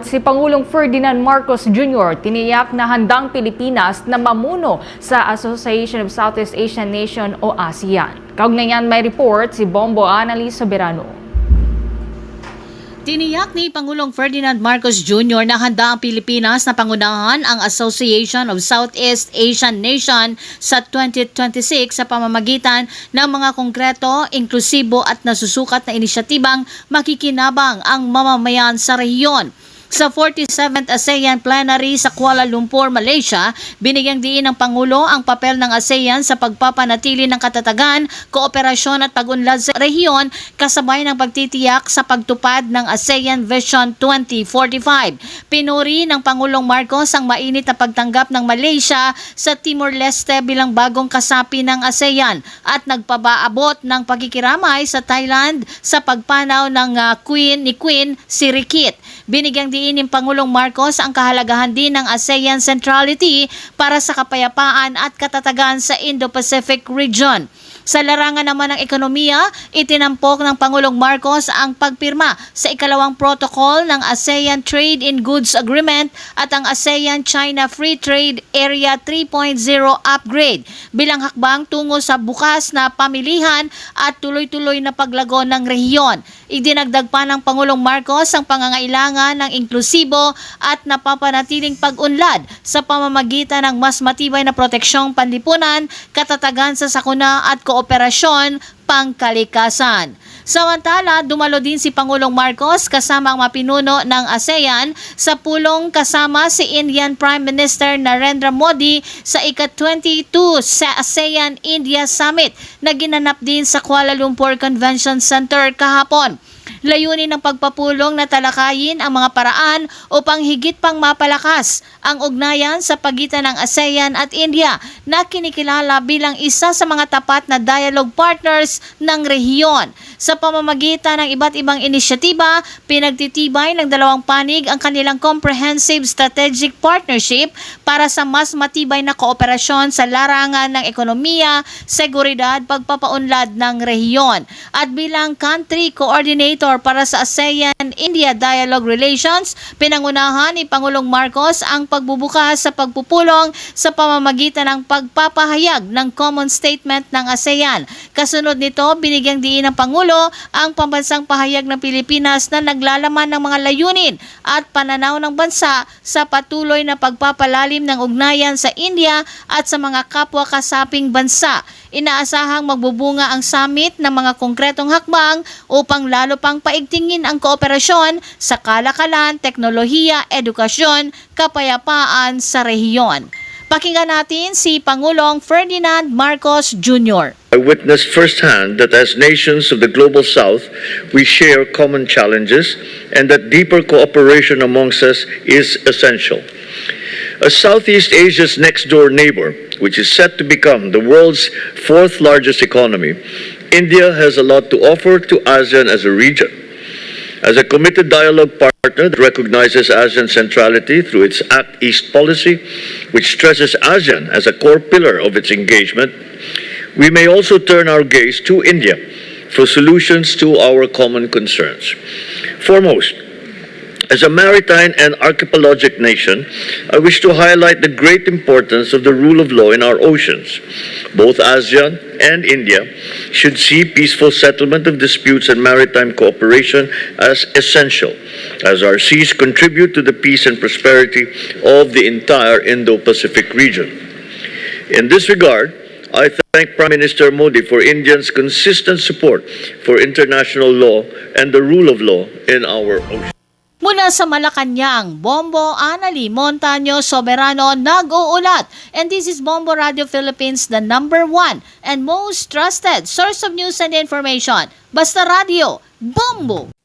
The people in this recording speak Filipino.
Si Pangulong Ferdinand Marcos Jr. tiniyak na handang Pilipinas na mamuno sa Association of Southeast Asian Nation o ASEAN. Kaugnay niyan may report si Bombo Annalise Soberano. Tiniyak ni Pangulong Ferdinand Marcos Jr. na handa ang Pilipinas na pangunahan ang Association of Southeast Asian Nation sa 2026 sa pamamagitan ng mga konkreto, inklusibo at nasusukat na inisyatibang makikinabang ang mamamayan sa rehiyon. Sa 47th ASEAN Plenary sa Kuala Lumpur, Malaysia, binigyang diin ng Pangulo ang papel ng ASEAN sa pagpapanatili ng katatagan, kooperasyon at pag-unlad sa rehiyon kasabay ng pagtitiyak sa pagtupad ng ASEAN Vision 2045. Pinuri ng Pangulong Marcos ang mainit na pagtanggap ng Malaysia sa Timor-Leste bilang bagong kasapi ng ASEAN at nagpabaabot ng pagkikiramay sa Thailand sa pagpanaw ng ah, Queen ni Queen Sirikit. Binigyang diin ni Pangulong Marcos ang kahalagahan din ng ASEAN centrality para sa kapayapaan at katatagan sa Indo-Pacific region. Sa larangan naman ng ekonomiya, itinampok ng Pangulong Marcos ang pagpirma sa ikalawang protocol ng ASEAN Trade in Goods Agreement at ang ASEAN-China Free Trade Area 3.0 upgrade bilang hakbang tungo sa bukas na pamilihan at tuloy-tuloy na paglago ng rehiyon. Idinagdag pa ng Pangulong Marcos ang pangangailangan ng inklusibo at napapanatiling pag-unlad sa pamamagitan ng mas matibay na proteksyong panlipunan, katatagan sa sakuna at kooperasyon pangkalikasan. Samantala, dumalo din si Pangulong Marcos kasama ang mapinuno ng ASEAN sa pulong kasama si Indian Prime Minister Narendra Modi sa ika-22 sa ASEAN-India Summit na ginanap din sa Kuala Lumpur Convention Center kahapon. Layunin ng pagpapulong na talakayin ang mga paraan upang higit pang mapalakas ang ugnayan sa pagitan ng ASEAN at India na kinikilala bilang isa sa mga tapat na dialogue partners ng rehiyon. Sa pamamagitan ng iba't ibang inisyatiba, pinagtitibay ng dalawang panig ang kanilang comprehensive strategic partnership para sa mas matibay na kooperasyon sa larangan ng ekonomiya, seguridad, pagpapaunlad ng rehiyon. At bilang country coordinator para sa ASEAN-India Dialogue Relations, pinangunahan ni Pangulong Marcos ang pagbubukas sa pagpupulong sa pamamagitan ng pagpapahayag ng common statement ng ASEAN. Kasunod nito, binigyang diin ng Pangulo ang pambansang pahayag ng Pilipinas na naglalaman ng mga layunin at pananaw ng bansa sa patuloy na pagpapalalim ng ugnayan sa India at sa mga kapwa kasaping bansa. Inaasahang magbubunga ang summit ng mga konkretong hakbang upang lalo pang paigtingin ang kooperasyon sa kalakalan, teknolohiya, edukasyon, kapayapaan sa rehiyon. Pakinggan natin si Pangulong Ferdinand Marcos Jr. I witnessed firsthand that as nations of the global south, we share common challenges and that deeper cooperation amongst us is essential. As Southeast Asia's next door neighbor, which is set to become the world's fourth largest economy, India has a lot to offer to ASEAN as a region. As a committed dialogue partner that recognizes ASEAN centrality through its Act East policy, which stresses ASEAN as a core pillar of its engagement, we may also turn our gaze to India for solutions to our common concerns. Foremost, as a maritime and archipelagic nation, I wish to highlight the great importance of the rule of law in our oceans. Both ASEAN and India should see peaceful settlement of disputes and maritime cooperation as essential, as our seas contribute to the peace and prosperity of the entire Indo-Pacific region. In this regard, I thank Prime Minister Modi for India's consistent support for international law and the rule of law in our oceans. Mula sa Malacanang, Bombo Anali Montaño Soberano nag-uulat. And this is Bombo Radio Philippines, the number one and most trusted source of news and information. Basta Radio, Bombo!